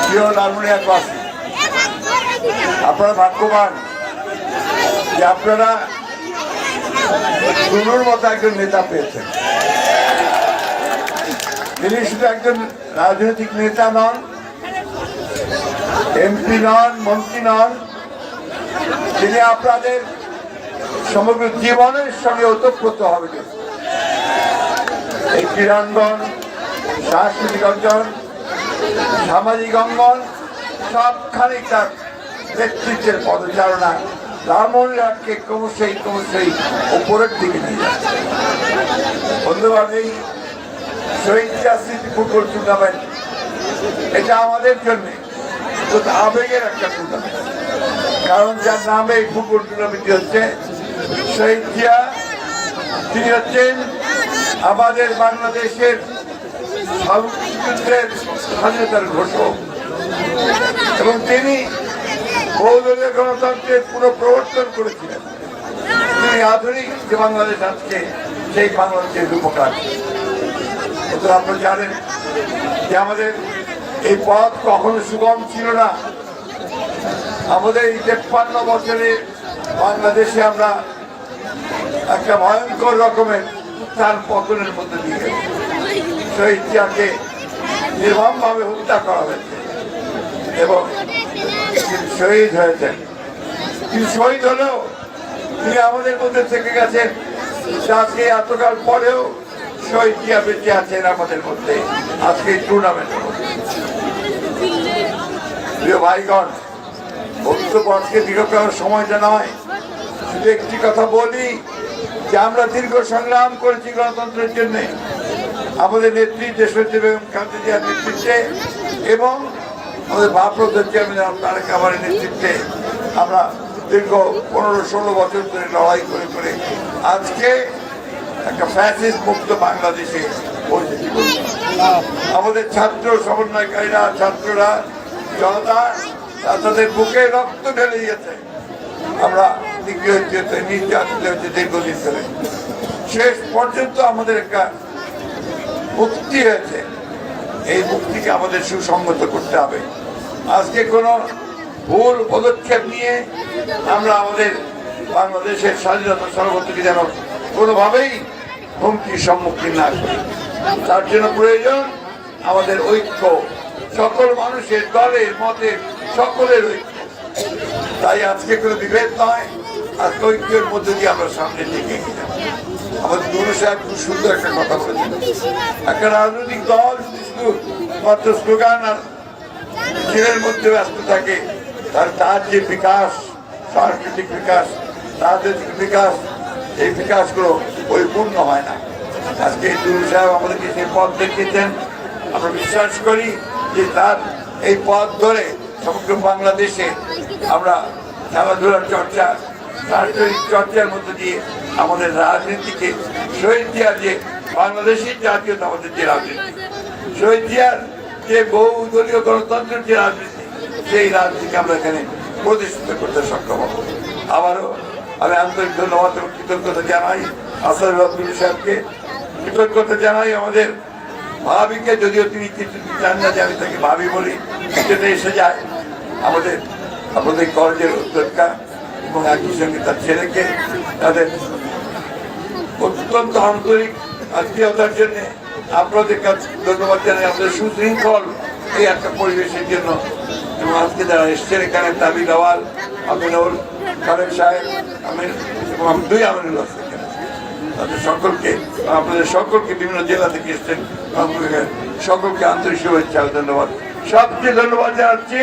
প্রিয় লালমনিয়াবাসী আপনারা ভাগ্যবান যে আপনারা টুনুর মতো একজন নেতা পেয়েছেন। তিনি শুধু একজন রাজনৈতিক নেতা নন, এমপি নন, মন্ত্রী নন, তিনি আপনাদের সমগ্র জীবনের সঙ্গে ওতপ্রোত হবে এই ক্রীড়াঙ্গন, সাংস্কৃতিক অঞ্চল সামাজিক অঙ্গন সবখানে তার নেতৃত্বের পদচারণা রামনহাটকে ক্রমশই ক্রমশই উপরের দিকে নিয়ে যাচ্ছে। বন্ধুবান এই শহীদ স্মৃতি ফুটবল টুর্নামেন্ট এটা আমাদের জন্য আবেগের একটা টুর্নামেন্ট কারণ যার নামে এই ফুটবল টুর্নামেন্টটি হচ্ছে শহীদ তিনি হচ্ছেন আমাদের বাংলাদেশের স্বাধীনতার ঘোষক এবং তিনি বহুদলীয় গণতন্ত্রের পুরো প্রবর্তন করেছিলেন। তিনি আধুনিক যে বাংলাদেশ আজকে, সেই বাংলাদেশের রূপকার। তো আপনারা জানেন যে আমাদের এই পথ কখনো সুগম ছিল না। আমাদের এই তেপ্পান্ন বছরে বাংলাদেশে আমরা একটা ভয়ঙ্কর রকমের তার পতনের মধ্যে দিয়ে গেছি। শহীদ জিয়াকে নির্মমভাবে হত্যা করা হয়েছে এবং শহীদ হয়েছেন। তিনি শহীদ হলেও তিনি আমাদের মধ্যে থেকে গেছেন। আজকে এতকাল পরেও শহীদ জিয়া বেঁচে আছেন আমাদের মধ্যে। আজকে টুর্নামেন্টের মধ্যে। প্রিয় ভাইগণ, বক্তব্য আজকে দীর্ঘ করার সময়টা নয়। শুধু একটি কথা বলি যে আমরা দীর্ঘ সংগ্রাম করেছি গণতন্ত্রের জন্য। আমাদের নেত্রী দেশনেত্রী বেগম খালেদা জিয়ার নেতৃত্বে এবং আমাদের ভারপ্রাপ্ত চেয়ারম্যান তারেক আমারের নেতৃত্বে আমরা দীর্ঘ পনেরো ষোলো বছর ধরে লড়াই করে করে আজকে একটা ফ্যাসিস মুক্ত বাংলাদেশে পরিচিতি আমাদের ছাত্র সমন্বয়কারীরা, ছাত্ররা, জনতা তাদের বুকে রক্ত ঢেলে দিয়েছে। আমরা নিগৃহীত হতে নির্যাতিত হচ্ছে দীর্ঘদিন ধরে। শেষ পর্যন্ত আমাদের একটা মুক্তি হয়েছে। এই মুক্তিকে আমাদের সুসংগত করতে হবে। আজকে কোনো ভুল পদক্ষেপ নিয়ে আমরা আমাদের বাংলাদেশের স্বাধীনতা সর্বত্রকে যেন কোনোভাবেই হুমকির সম্মুখীন না করি। তার জন্য প্রয়োজন আমাদের ঐক্য। সকল মানুষের দলের, মতের, সকলের ঐক্য। তাই আজকে কোনো বিভেদ নয়। আজকে ঐক্যের মধ্যে দিয়ে আমরা সামনে দিকে যাব। আমাদের গুরু সাহেব খুব সুন্দর একটা কথা একটা দল আর মধ্যে ব্যস্ত থাকে, তার যে বিকাশ, সাংস্কৃতিক বিকাশ বিকাশ, এই বিকাশগুলো পরিপূর্ণ হয় না। আজকে গুরু সাহেব আমাদেরকে সেই পথ দেখিয়েছেন। আমরা বিশ্বাস করি যে তার এই পথ ধরে সমগ্র বাংলাদেশে আমরা খেলাধুলার চর্চা সাংস্কৃতিক চর্চার মধ্য দিয়ে আমাদের রাজনীতিকে শহীদ জিয়ার যে বাংলাদেশের জাতীয়তাবাদের যে রাজনীতি, শহীদ জিয়ার যে বহু দলীয় গণতন্ত্রের যে রাজনীতি, সেই রাজনীতিকে আমরা এখানে প্রতিষ্ঠিত করতে সক্ষম হব। আবারও আমি আন্তরিক ধন্যবাদ এবং কৃতজ্ঞতা জানাই আসাদ রহমিনী সাহেবকে। কৃতজ্ঞতা জানাই আমাদের ভাবিকে, যদিও তিনি কিছু জান না যে আমি তাকে ভাবি বলি, সেটা এসে যায়। আমাদের আমাদের কলেজের উদ্যোক্তা এবং একই সঙ্গে তার ছেলেকে, তাদের অত্যন্ত আন্তরিক আত্মীয়তার জন্য আপনাদের কাছে ধন্যবাদ জানাই। আমাদের সুশৃঙ্খল এই একটা পরিবেশের জন্য। এবং আজকে যারা এসছেন, এখানে তাবি দেওয়াল আমিনুল খালেদ সাহেব, আমিন এবং আমি দুই আমিনুল তাদের সকলকে, আপনাদের সকলকে বিভিন্ন জেলা থেকে এসছেন। সকলকে আন্তরিক শুভেচ্ছা ধন্যবাদ। সবচেয়ে ধন্যবাদ জানাচ্ছি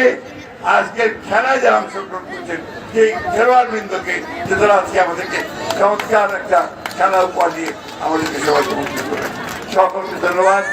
আজকের খেলায় যারা অংশগ্রহণ করছেন, সেই খেলোয়াড় বৃন্দকে যে আজকে আমাদেরকে চমৎকার একটা খেলা উপহার দিয়ে আমাদেরকে সবাইকে সকলকে ধন্যবাদ।